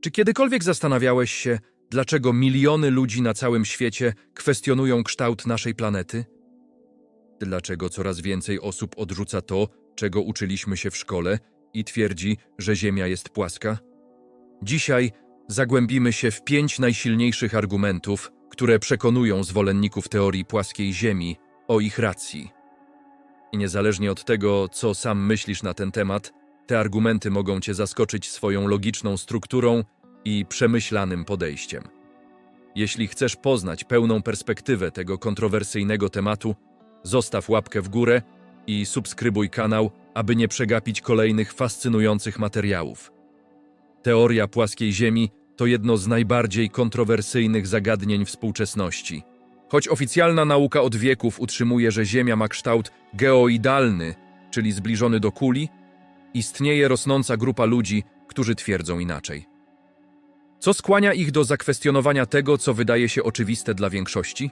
Czy kiedykolwiek zastanawiałeś się, dlaczego miliony ludzi na całym świecie kwestionują kształt naszej planety? Dlaczego coraz więcej osób odrzuca to, czego uczyliśmy się w szkole i twierdzi, że Ziemia jest płaska? Dzisiaj zagłębimy się w pięć najsilniejszych argumentów, które przekonują zwolenników teorii płaskiej Ziemi o ich racji. Niezależnie od tego, co sam myślisz na ten temat, te argumenty mogą cię zaskoczyć swoją logiczną strukturą i przemyślanym podejściem. Jeśli chcesz poznać pełną perspektywę tego kontrowersyjnego tematu, zostaw łapkę w górę i subskrybuj kanał, aby nie przegapić kolejnych fascynujących materiałów. Teoria płaskiej Ziemi to jedno z najbardziej kontrowersyjnych zagadnień współczesności. Choć oficjalna nauka od wieków utrzymuje, że Ziemia ma kształt geoidalny, czyli zbliżony do kuli, istnieje rosnąca grupa ludzi, którzy twierdzą inaczej. Co skłania ich do zakwestionowania tego, co wydaje się oczywiste dla większości?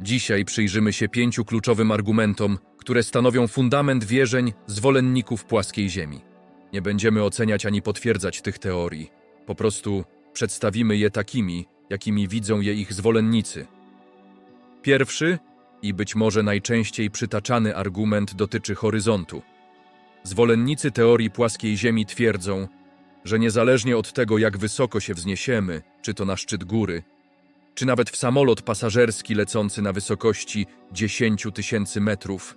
Dzisiaj przyjrzymy się pięciu kluczowym argumentom, które stanowią fundament wierzeń zwolenników płaskiej Ziemi. Nie będziemy oceniać ani potwierdzać tych teorii, po prostu przedstawimy je takimi, jakimi widzą je ich zwolennicy. Pierwszy i być może najczęściej przytaczany argument dotyczy horyzontu. Zwolennicy teorii płaskiej Ziemi twierdzą, że niezależnie od tego, jak wysoko się wzniesiemy, czy to na szczyt góry, czy nawet w samolot pasażerski lecący na wysokości 10 tysięcy metrów,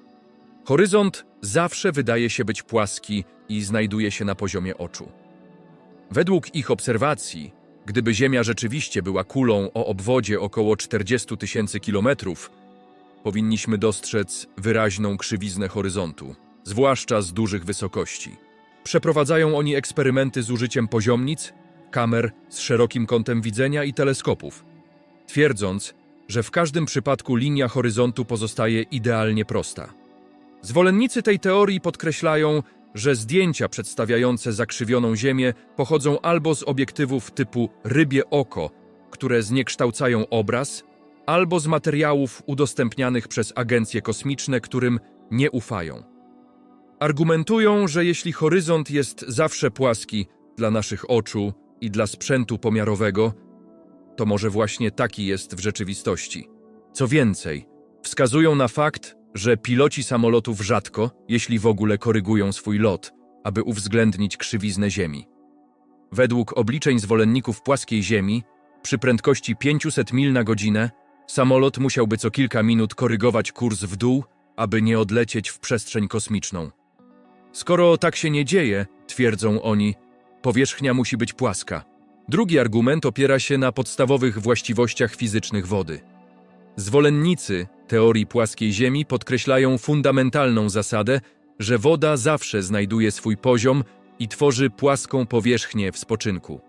horyzont zawsze wydaje się być płaski i znajduje się na poziomie oczu. Według ich obserwacji, gdyby Ziemia rzeczywiście była kulą o obwodzie około 40 tysięcy kilometrów, powinniśmy dostrzec wyraźną krzywiznę horyzontu, zwłaszcza z dużych wysokości. Przeprowadzają oni eksperymenty z użyciem poziomnic, kamer z szerokim kątem widzenia i teleskopów, twierdząc, że w każdym przypadku linia horyzontu pozostaje idealnie prosta. Zwolennicy tej teorii podkreślają, że zdjęcia przedstawiające zakrzywioną Ziemię pochodzą albo z obiektywów typu rybie oko, które zniekształcają obraz, albo z materiałów udostępnianych przez agencje kosmiczne, którym nie ufają. Argumentują, że jeśli horyzont jest zawsze płaski dla naszych oczu i dla sprzętu pomiarowego, to może właśnie taki jest w rzeczywistości. Co więcej, wskazują na fakt, że piloci samolotów rzadko, jeśli w ogóle korygują swój lot, aby uwzględnić krzywiznę Ziemi. Według obliczeń zwolenników płaskiej Ziemi, przy prędkości 500 mil na godzinę, samolot musiałby co kilka minut korygować kurs w dół, aby nie odlecieć w przestrzeń kosmiczną. Skoro tak się nie dzieje, twierdzą oni, powierzchnia musi być płaska. Drugi argument opiera się na podstawowych właściwościach fizycznych wody. Zwolennicy teorii płaskiej Ziemi podkreślają fundamentalną zasadę, że woda zawsze znajduje swój poziom i tworzy płaską powierzchnię w spoczynku.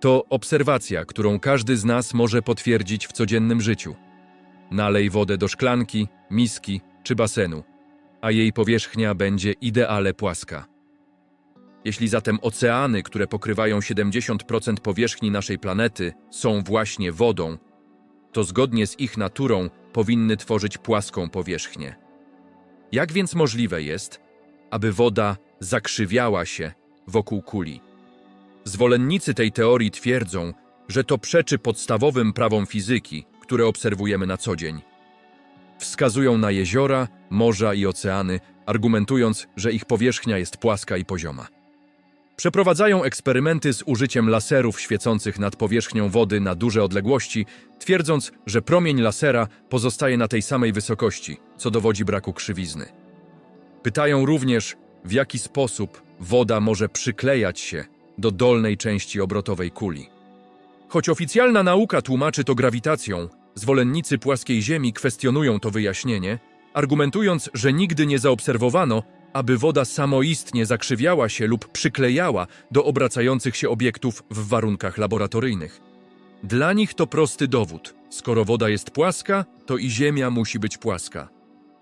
To obserwacja, którą każdy z nas może potwierdzić w codziennym życiu. Nalej wodę do szklanki, miski czy basenu, a jej powierzchnia będzie ideale płaska. Jeśli zatem oceany, które pokrywają 70% powierzchni naszej planety, są właśnie wodą, to zgodnie z ich naturą powinny tworzyć płaską powierzchnię. Jak więc możliwe jest, aby woda zakrzywiała się wokół kuli? Zwolennicy tej teorii twierdzą, że to przeczy podstawowym prawom fizyki, które obserwujemy na co dzień. Wskazują na jeziora, morza i oceany, argumentując, że ich powierzchnia jest płaska i pozioma. Przeprowadzają eksperymenty z użyciem laserów świecących nad powierzchnią wody na duże odległości, twierdząc, że promień lasera pozostaje na tej samej wysokości, co dowodzi braku krzywizny. Pytają również, w jaki sposób woda może przyklejać się do dolnej części obrotowej kuli. Choć oficjalna nauka tłumaczy to grawitacją, zwolennicy płaskiej Ziemi kwestionują to wyjaśnienie, argumentując, że nigdy nie zaobserwowano, aby woda samoistnie zakrzywiała się lub przyklejała do obracających się obiektów w warunkach laboratoryjnych. Dla nich to prosty dowód. Skoro woda jest płaska, to i Ziemia musi być płaska.